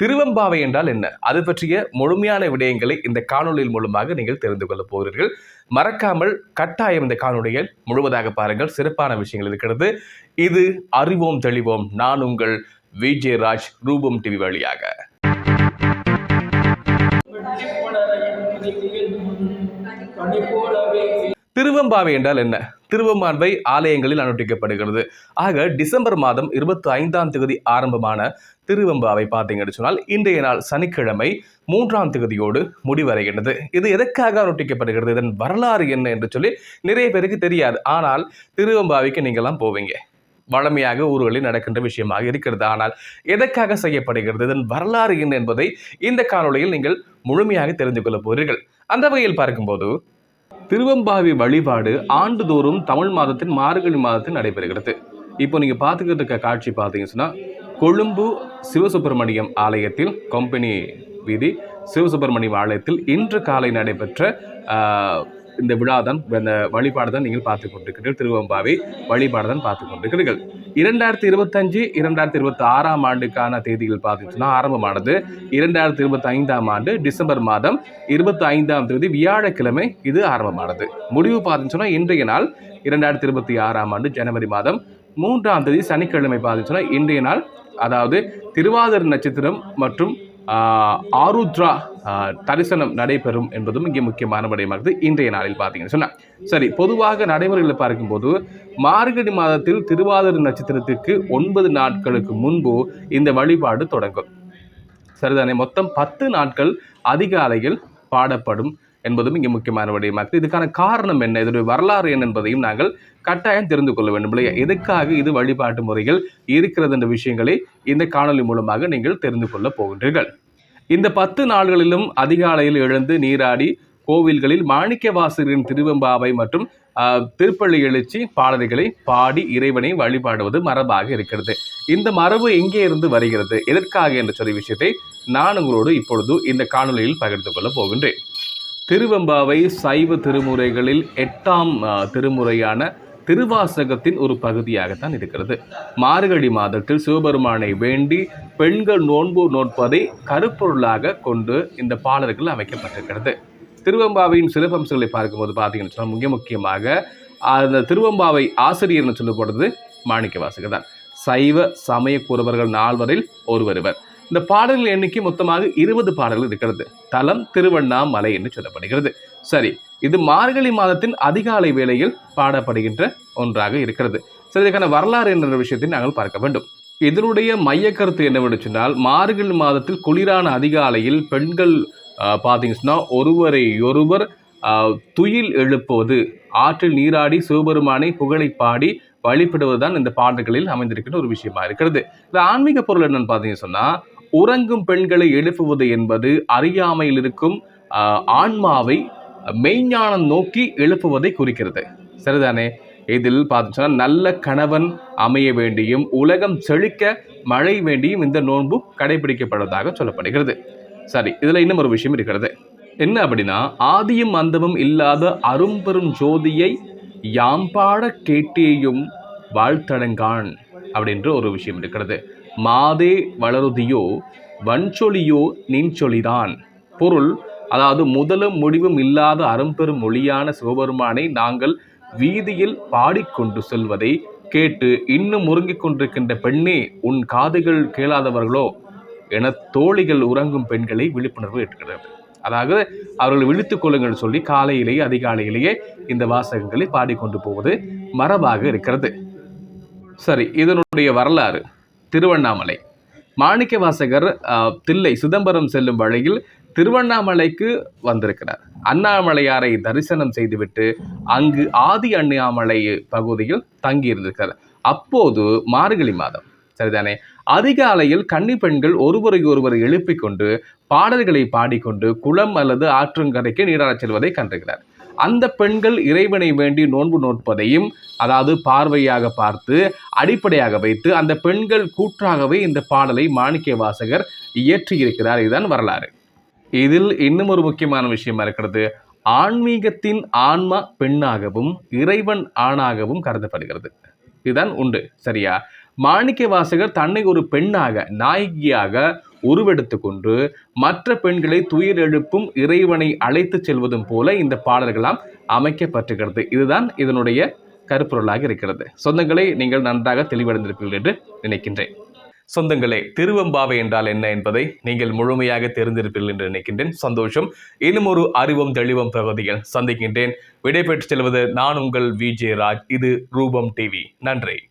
திருவெம்பாவை என்றால் என்ன? அது பற்றிய முழுமையான விடயங்களை இந்த காணொலியின் மூலமாக நீங்கள் தெரிந்து கொள்ளப் போகிறீர்கள். மறக்காமல் கட்டாயம் இந்த காணொலியை முழுவதாக பாருங்கள். சிறப்பான விஷயங்கள் இருக்கிறது. இது அறிவோம் தெளிவோம். நான் உங்கள் விஜே ராஜ் ரூபம் டிவி வழியாக. திருவெம்பாவை என்றால் என்ன? திருவெம்பாவை ஆலயங்களில் அனுஷ்டிக்கப்படுகிறது ஆக டிசம்பர் மாதம் இருபத்தி ஐந்தாம் தேதி ஆரம்பமான திருவெம்பாவை பார்த்தீங்கன்னு சொன்னால் இன்றைய நாள் சனிக்கிழமை மூன்றாம் தேதியோடு முடிவடைகின்றது. இது எதற்காக அனுஷ்டிக்கப்படுகிறது இதன் வரலாறு என்ன என்று சொல்லி நிறைய பேருக்கு தெரியாது. ஆனால் திருவெம்பாவைக்கு நீங்களாம் போவீங்க. வழமையாக ஊர்களில் நடக்கின்ற விஷயமாக இருக்கிறது. ஆனால் எதற்காக செய்யப்படுகிறது? இதன் வரலாறு என்ன என்பதை இந்த காணொலியில் நீங்கள் முழுமையாக தெரிந்து கொள்ள போகிறீர்கள். அந்த வகையில் பார்க்கும்போது திருவம்பாவி வழிபாடு ஆண்டுதோறும் தமிழ் மாதத்தின் மார்கழி மாதத்தில் நடைபெறுகிறது. இப்போ நீங்கள் பார்த்துக்கிட்டு இருக்க காட்சி பார்த்தீங்கன்னு சொன்னால் கொழும்பு சிவசுப்பிரமணியம் ஆலயத்தில் கம்பெனி வீதி சிவசுப்பிரமணியம் ஆலயத்தில் இன்று காலை நடைபெற்ற இந்த விழா தான் இந்த வழிபாடு தான் நீங்கள் பார்த்து கொண்டிருக்கிறீர்கள். திருவம்பாவை வழிபாடு தான் பார்த்து கொண்டிருக்கிறீர்கள். இரண்டாயிரத்தி இருபத்தஞ்சு இரண்டாயிரத்தி இருபத்தி ஆறாம் ஆண்டுக்கான தேதிகள் பார்த்துச்சுன்னா ஆரம்பமானது இரண்டாயிரத்தி இருபத்தி ஐந்தாம் ஆண்டு டிசம்பர் மாதம் இருபத்தி ஐந்தாம் தேதி வியாழக்கிழமை இது ஆரம்பமானது. முடிவு பார்த்துச்சுன்னா இன்றைய நாள் இரண்டாயிரத்தி இருபத்தி ஆறாம் ஆண்டு ஜனவரி மாதம் மூன்றாம் தேதி சனிக்கிழமை பார்த்துச்சுன்னா இன்றைய நாள் அதாவது திருவாதிரை நட்சத்திரம் மற்றும் ஆருத்ரா தரிசனம் நடைபெறும் என்பதும் இங்கே முக்கியமான விடயமாகுது இன்றைய நாளில் பார்த்தீங்கன்னு சொன்னால் சரி பொதுவாக நடைமுறைகளை பார்க்கும்போது மார்கழி மாதத்தில் திருவாதிரை நட்சத்திரத்திற்கு ஒன்பது நாட்களுக்கு முன்பு இந்த வழிபாடு தொடங்கும். சரிதானே? மொத்தம் பத்து நாட்கள் அதிகாலையில் பாடப்படும் என்பதும் இங்கே முக்கியமான விடயமாகுது இதுக்கான காரணம் என்ன? இதனுடைய வரலாறு என்ன என்பதையும் நாங்கள் கட்டாயம் தெரிந்து கொள்ள வேண்டும் இல்லையா? எதுக்காக இது வழிபாட்டு முறைகள் இருக்கிறது என்ற விஷயங்களை இந்த காணொளி மூலமாக நீங்கள் தெரிந்து கொள்ள போகின்றீர்கள். இந்த பத்து நாள்களிலும் அதிகாலையில் எழுந்து நீராடி கோவில்களில் மாணிக்கவாசகரின் திருவெம்பாவை மற்றும் ஆஹ், திருப்பள்ளி எழுச்சி பாடல்களை பாடி இறைவனை வழிபாடுவது மரபாக இருக்கிறது. இந்த மரபு எங்கே இருந்து வருகிறது? எதற்காக என்ற சொல்லி விஷயத்தை நான் உங்களோடு இப்பொழுது இந்த காணொலியில் பகிர்ந்து கொள்ளப் போகின்றேன். திருவெம்பாவை சைவ திருமுறைகளில் எட்டாம் ஆஹ், திருமுறையான திருவாசகத்தின் ஒரு பகுதியாகத்தான் இருக்கிறது. மார்கழி மாதத்தில் சிவபெருமானை வேண்டி பெண்கள் நோன்பு நோட்பதை கருப்பொருளாக கொண்டு இந்த பாடல்கள் அமைக்கப்பட்டிருக்கிறது. திருவம்பாவையின் சிறப்பம்சங்களை பார்க்கும்போது பார்த்தீங்கன்னு சொன்னால் மிக முக்கியமாக அந்த திருவம்பாவை ஆசிரியர்னு சொல்லப்படுறது மாணிக்க வாசகர் தான். சைவ சமய கூறுவர்கள் நால்வரில் ஒருவருவர். இந்த பாடல்கள் எண்ணிக்கை மொத்தமாக இருபது பாடல்கள் இருக்கிறது. தலம் திருவண்ணாமலை என்று சொல்லப்படுகிறது. சரி இது மார்கழி மாதத்தின் அதிகாலை வேளையில் பாடப்படுகின்ற ஒன்றாக இருக்கிறது. சரி இதற்கான வரலாறு என்ற விஷயத்தை நாங்கள் பார்க்க வேண்டும். இதனுடைய மைய கருத்து என்னவென்று சொன்னால் மார்கழி மாதத்தில் குளிரான அதிகாலையில் பெண்கள் பார்த்தீங்கன்னா பார்த்தீங்கன்னு ஒருவரை ஒருவர் துயில் எழுப்புவது ஆற்றில் நீராடி சிவபெருமானை புகழை பாடி வழிபடுவதுதான் இந்த பாடல்களில் அமைந்திருக்கின்ற ஒரு விஷயமா இருக்கிறது. இந்த ஆன்மீக பொருள் என்னன்னு பார்த்தீங்கன்னு சொன்னால் உறங்கும் பெண்களை எழுப்புவது என்பது அறியாமையில் இருக்கும் ஆன்மாவை மெய்ஞானம் நோக்கி எழுப்புவதை குறிக்கிறது. சரிதானே? இதில் பார்த்துச்சோன்னா நல்ல கணவன் அமைய வேண்டியும் உலகம் செழிக்க மழை வேண்டியும் இந்த நோன்பு கடைபிடிக்கப்படுவதாக சொல்லப்படுகிறது. சரி இதில் இன்னும் ஒரு விஷயம் இருக்கிறது. என்ன அப்படின்னா ஆதியும் அந்தமும் இல்லாத அரும்பெரும் ஜோதியை யாம்பாட கேட்டேயும் வாழ்த்தடங்கான் அப்படின்ற ஒரு விஷயம் இருக்கிறது. மாதே வளருதியோ வன்சொலியோ நின்சொலிதான் பொருள் அதாவது முதலும் முடிவும் இல்லாத அரும்பெரும் மொழியான சிவபெருமானை நாங்கள் வீதியில் பாடிக்கொண்டு செல்வதை கேட்டு இன்னும் உறங்கிக் கொண்டிருக்கின்ற பெண்ணே உன் காதுகள் கேளாதவர்களோ என தோழிகள் உறங்கும் பெண்களை விழிப்புணர்வு ஏற்றுகிறது. அதாவது அவர்கள் விழித்துக் கொள்ளுங்கள் சொல்லி காலையிலேயே அதிகாலையிலேயே இந்த வாசகங்களை பாடிக்கொண்டு போவது மரபாக இருக்கிறது. சரி இதனுடைய வரலாறு. திருவண்ணாமலை. மாணிக்க வாசகர் தில்லை சிதம்பரம் செல்லும் வழியில் திருவண்ணாமலைக்கு வந்திருக்கிறார். அண்ணாமலையாரை தரிசனம் செய்துவிட்டு அங்கு ஆதி அண்ணாமலை பகுதியில் தங்கியிருந்திருக்கிறார். அப்போது மார்கழி மாதம். சரிதானே? அதிகாலையில் கன்னி பெண்கள் ஒருவரை ஒருவர் எழுப்பிக் கொண்டு பாடல்களை பாடிக்கொண்டு குளம் அல்லது ஆற்றங்கரைக்கு நீராடச் செல்வதை கண்டுகிறார் அந்த பெண்கள் இறைவனை வேண்டி நோன்பு நோட்பதையும் அதாவது பார்வையாக பார்த்து அடிப்படையாக வைத்து அந்த பெண்கள் கூற்றாகவே இந்த பாடலை மாணிக்க வாசகர் இயற்றியிருக்கிறார். இதுதான் வரலாறு. இதில் இன்னும் ஒரு முக்கியமான விஷயமா இருக்கிறது. ஆன்மீகத்தின் ஆன்மா பெண்ணாகவும் இறைவன் ஆணாகவும் கருதப்படுகிறது. இதுதான் உண்டு. சரியா? மாணிக்க வாசகர் தன்னை ஒரு பெண்ணாக நாயகியாக உருவெடுத்து கொண்டு மற்ற பெண்களை துயர் எழுப்பும் இறைவனை அழைத்து செல்வதும் போல இந்த பாடல்களாம் அமைக்கப்பட்டுகிறது இதுதான் இதனுடைய கருப்பொருளாக இருக்கிறது. சொந்தங்களை நீங்கள் நன்றாக தெளிவடைந்திருப்பீர்கள் என்று நினைக்கின்றேன். சொந்தங்களே திருவம்பாவை என்றால் என்ன என்பதை நீங்கள் முழுமையாக தெரிந்திருப்பீர்கள் என்று நினைக்கின்றேன். சந்தோஷம். இன்னும் ஒரு அறிவும் தெளிவும் பகுதியில் சந்திக்கின்றேன். விடைபெற்று செல்வது நான் உங்கள் விஜே ராஜ் இது ரூபம் டிவி. நன்றி.